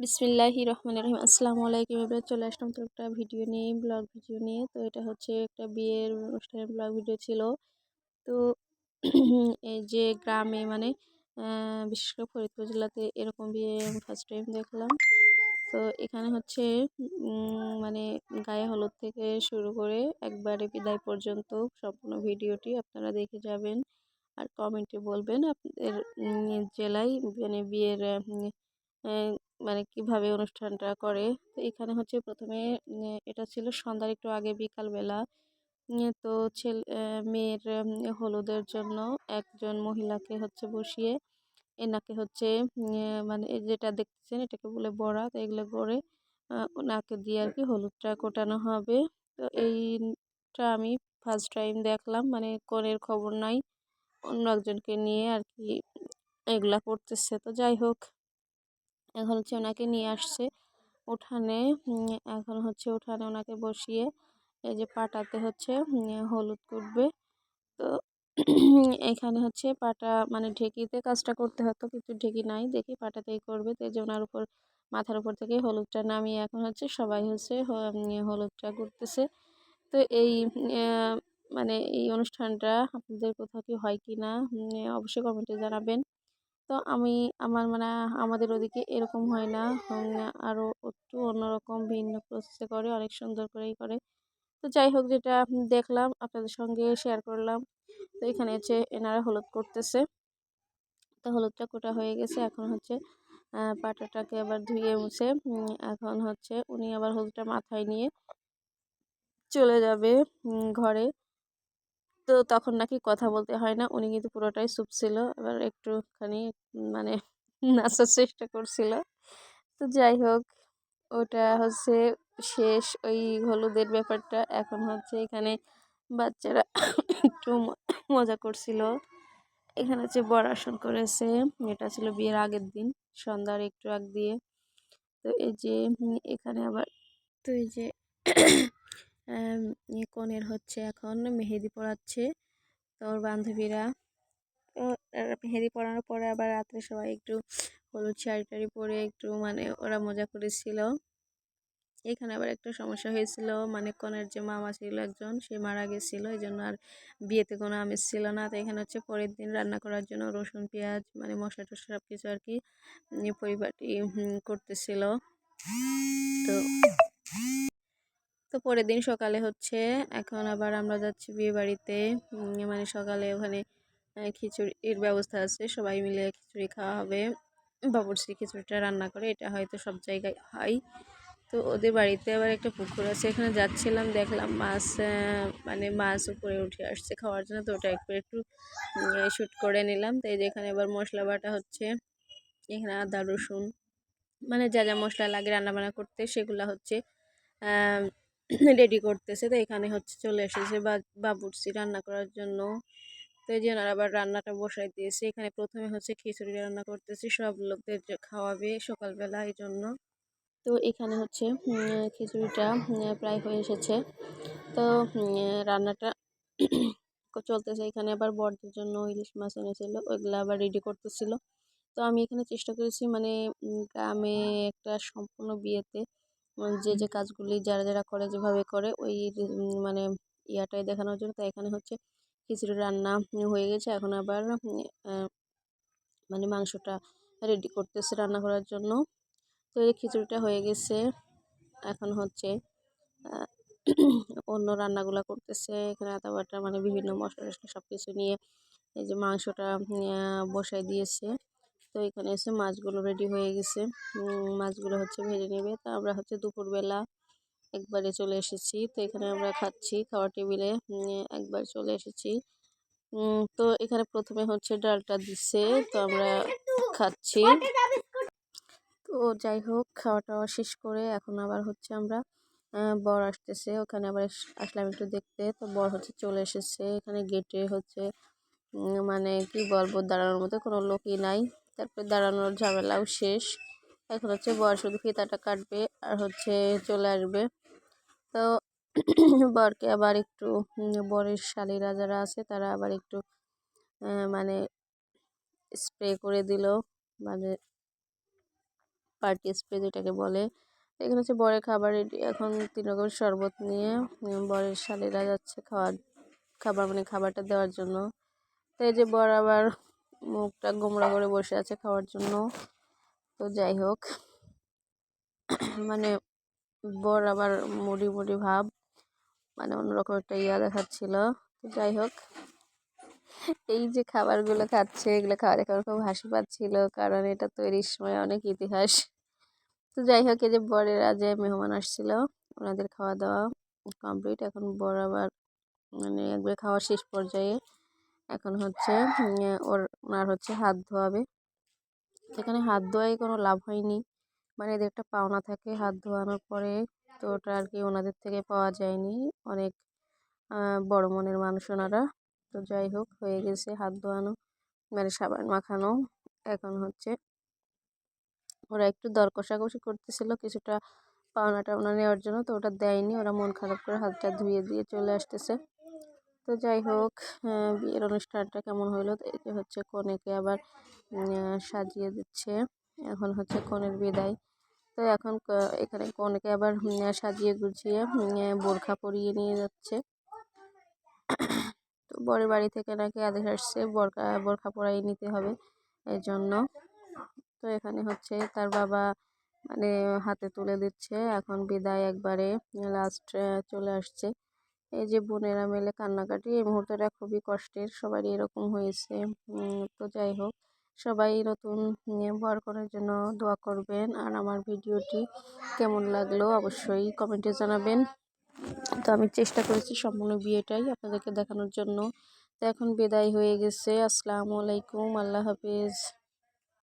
বিসমিল্লাহি রহমান রহিম। আসসালামু আলাইকুম এবার চলে আসলাম তো একটা ভিডিও নিয়ে, ব্লগ ভিডিও নিয়ে। তো এটা হচ্ছে একটা বিয়ের অনুষ্ঠানের ব্লগ ভিডিও ছিল। তো এই যে গ্রামে মানে বিশেষ করে ফরিদপুর জেলাতে এরকম বিয়ে ফার্স্ট টাইম দেখলাম। তো এখানে হচ্ছে মানে গায়ে হলুদ থেকে শুরু করে একবারে বিদায় পর্যন্ত সম্পূর্ণ ভিডিওটি আপনারা দেখে যাবেন। আর কমেন্টে বলবেন আপনাদের জেলায় মানে বিয়ের মানে কীভাবে অনুষ্ঠানটা করে? তো এখানে হচ্ছে প্রথমে এটা ছিল সন্ধ্যার একটু আগে বিকালবেলা। তো ছেলে মেয়ের হলুদের জন্য একজন মহিলাকে হচ্ছে বসিয়ে এনাকে হচ্ছে মানে যেটা দেখতেছেন এটাকে বলে বড়া, তো এগুলো করে ওনাকে দিয়ে আর কি হলুদটা কোটানো হবে। তো এইটা আমি ফার্স্ট টাইম দেখলাম মানে কনের খবর নাই। অন্য একজনকে নিয়ে আর কি এগুলা করতেছে। তো যাই হোক এখন হচ্ছে ওনাকে নিয়ে আসছে। উঠানে এখন হচ্ছে উঠানে ওনাকে বসিয়ে এই যে পাটাতে হচ্ছে হলুদ করবে তো এখানে হচ্ছে পাটা মানে ঢেকিতে কাজটা করতে হতো কিন্তু ঢেকি নাই, দেখি পাটাতেই করবে। তো এই যে ওনার উপর, মাথার উপর থেকে হলুদটা নামিয়ে এখন হচ্ছে সবাই হচ্ছে হলুদটা করতেছে তো এই মানে এই অনুষ্ঠানটা আপনাদের কোথাও কি হয় কি না অবশ্যই কমেন্টে জানাবেন। তো আমি, আমার মানে আমাদের ওদিকে এরকম হয় না আরও একটু অন্যরকম ভিন্ন প্রসেসে করে, অনেক সুন্দর করেই করে। তো যাই হোক, যেটা দেখলাম, আপনাদের সঙ্গে শেয়ার করলাম। তো এখানে হচ্ছে এনারা হলুদ করতেছে। তো হলুদটা কোটা হয়ে গেছে, এখন হচ্ছে পাটাটাকে আবার ধুয়ে মুছে এখন হচ্ছে উনি আবার হলুদটা মাথায় নিয়ে চলে যাবে ঘরে। তো তখন নাকি কথা বলতে হয় না। উনি কিন্তু পুরোটাই চুপ ছিল। এবার একটুখানি মানে নাচার চেষ্টা করছিল। তো যাই হোক, ওটা হচ্ছে শেষ ওই হলুদের ব্যাপারটা। এখন হচ্ছে এখানে বাচ্চারা একটু মজা করছিল। এখানে হচ্ছে বর আসন করেছে। এটা ছিল বিয়ের আগের দিন, সন্ধ্যার একটু আগ দিয়ে। তো এই যে এখানে আবার তো এই যে কনের হচ্ছে এখন মেহেদি পড়াচ্ছে তোর বান্ধবীরা। তো মেহেদি পড়ানোর পরে আবার রাত্রে সবাই একটু হলুদ শাড়ি টাড়ি পরে একটু মানে ওরা মজা করেছিল। এখানে আবার একটা সমস্যা হয়েছিল মানে কনের যে মামা ছিল একজন, সে মারা গেছিল এই জন্য আর বিয়েতে কোনো আমেজ ছিল না। তো এখানে হচ্ছে পরের দিন রান্না করার জন্য রসুন, পেঁয়াজ মানে মশলা টশলা সব কিছু আর কি পরিবারটি করতেছিল। তো তো পরের দিন সকালে হচ্ছে এখন আবার আমরা যাচ্ছি বিয়ে বাড়িতে। মানে সকালে ওখানে খিচুড়ির ব্যবস্থা আছে, সবাই মিলে খিচুড়ি খাওয়া হবে। বাবরসি খিচুড়িটা রান্না করে, এটা হয়তো সব জায়গায় হয়। তো ওদের বাড়িতে আবার একটা পুকুর আছে, এখানে যাচ্ছিলাম, দেখলাম মাছ মানে মাছ উপরে উঠে আসছে খাওয়ার জন্য, তো ওটা একটু একটু শ্যুট করে নিলাম। তো এই যে এখানে এবার মশলা বাটা হচ্ছে, এখানে আদা, রসুন মানে যা যা মশলা লাগে রান্নাবান্না করতে, সেগুলো হচ্ছে রেডি করতেছে। তো এখানে হচ্ছে চলে এসেছে বা বাবুরসি রান্না করার জন্য। তো এই জন্য আবার রান্নাটা বসাই দিয়েছে। এখানে প্রথমে হচ্ছে খিচুড়ি রান্না করতেছি। সব লোকদের খাওয়াবে সকালবেলা এই জন্য। তো এখানে হচ্ছে খিচুড়িটা প্রায় হয়ে এসেছে। তো রান্নাটা চলতেছে। এখানে আবার বরদের জন্য ইলিশ মাছ এনেছিল। ওইগুলো আবার রেডি করতেছিল। তো আমি এখানে চেষ্টা করেছি মানে গ্রামে একটা সম্পূর্ণ বিয়েতে যে যে কাজগুলি যারা যারা করে, যেভাবে করে, ওই মানে ইয়াটাই দেখানোর জন্য। তো এখানে হচ্ছে খিচুড়ি রান্না হয়ে গেছে। এখন আবার মানে মাংসটা রেডি করতেছে রান্না করার জন্য। তো এই খিচুড়িটা হয়ে গেছে। এখন হচ্ছে অন্য রান্নাগুলো করতেছে। এখানে আদা বাটা মানে বিভিন্ন মশলা টশলা সব কিছু নিয়ে এই যে মাংসটা বসাই দিয়েছে। তো এখানে এসে মাছগুলো রেডি হয়ে গেছে। মাছগুলো হচ্ছে ভেজে নেবে। তা আমরা হচ্ছে দুপুরবেলা একবারে চলে এসেছি। তো এখানে আমরা খাচ্ছি খাওয়ার টেবিলে। একবার চলে এসেছি। তো এখানে প্রথমে হচ্ছে ডালটা দিচ্ছে তো আমরা খাচ্ছি। তো যাই হোক খাওয়া টাওয়া শেষ করে এখন আবার হচ্ছে আমরা বর আসতেছে। ওখানে আবার আসলাম একটু দেখতে। তো বর হচ্ছে চলে এসেছে। এখানে গেটে হচ্ছে মানে কি বলব, দাঁড়ানোর মতো কোনো লোকই নাই। তারপরে দাঁড়ানোর ঝামেলাও শেষ। এখন হচ্ছে বর শুধু ফিতাটা কাটবে আর হচ্ছে চলে আসবে। তো বরকে আবার একটু বরের শালিরা যারা আছে তারা আবার একটু মানে স্প্রে করে দিল। মানে পার্টি স্প্রে যেটাকে বলে। এখানে হচ্ছে বরের খাবার এখন তিন রকমের শরবত নিয়ে বরের শালিরা যাচ্ছে খাওয়ার, খাবার মানে খাবারটা দেওয়ার জন্য। তো এই যে বর আবার মুখটা গোমড়া করে বসে আছে খাওয়ার জন্য। তো যাই হোক মানে বর আবার মুড়ি মুড়ি ভাব মানে অন্যরকম একটা ইয়া দেখাচ্ছিল। তো যাই হোক, এই যে খাবারগুলো খাচ্ছে, এগুলো খাওয়া দেখে খুব হাসি পাচ্ছিল, কারণ এটা তৈরির সময় অনেক ইতিহাস। তো যাই হোক, এই যে বরেরা যে মেহমান আসছিল, ওনাদের খাওয়া দাওয়া কমপ্লিট। এখন বর আবার মানে একবার খাওয়া শেষ পর্যায়ে এখন হচ্ছে ওর, ওনার হচ্ছে হাত ধোয়াবে। সেখানে হাত ধোয়াই কোনো লাভ হয়নি। মানে এদের একটা পাওনা থাকে হাত ধোয়ানোর পরে। তো ওটা আর কি ওনাদের থেকে পাওয়া যায়নি। অনেক বড় মনের মানুষ ওনারা। তো যাই হোক, হয়ে গেছে হাত ধোয়ানো মানে সাবান মাখানো। এখন হচ্ছে ওরা একটু দর কষাকষি করতেছিল কিছুটা পাওনা টাওনা নেওয়ার জন্য। তো ওটা দেয়নি। ওরা মন খারাপ করে হাতটা ধুয়ে দিয়ে চলে আসতেছে। তো যাই হোক বিয়ের অনুষ্ঠানটা কেমন হলো এই হচ্ছে কনেকে আবার সাজিয়ে দিচ্ছে। এখন হচ্ছে কনের বিদায়। তো এখন এখানে কনেকে আবার সাজিয়ে গুছিয়ে বোরখা পরিয়ে নিয়ে যাচ্ছে। তো বরের বাড়ি থেকে নাকি আদেশ আসছে, বোরখা বোরখা পরাই নিতে হবে এই জন্য তো এখানে হচ্ছে তার বাবা মানে হাতে তুলে দিচ্ছে। এখন বিদায় একবারে, লাস্ট চলে আসছে। এই যে বোনেরা মিলে কান্নাকাটি, এই মুহূর্তটা খুবই কষ্টের। সবারই এরকম হয়েছে। তো যাই হোক, সবাই নতুন বর করার জন্য দোয়া করবেন। আর আমার ভিডিওটি কেমন লাগল অবশ্যই কমেন্টে জানাবেন। তো আমি চেষ্টা করেছি সম্পূর্ণ বিয়েটাই আপনাদেরকে দেখানোর জন্য। তো এখন বিদায় হয়ে গেছে। আসসালামু আলাইকুম। আল্লাহ হাফিজ।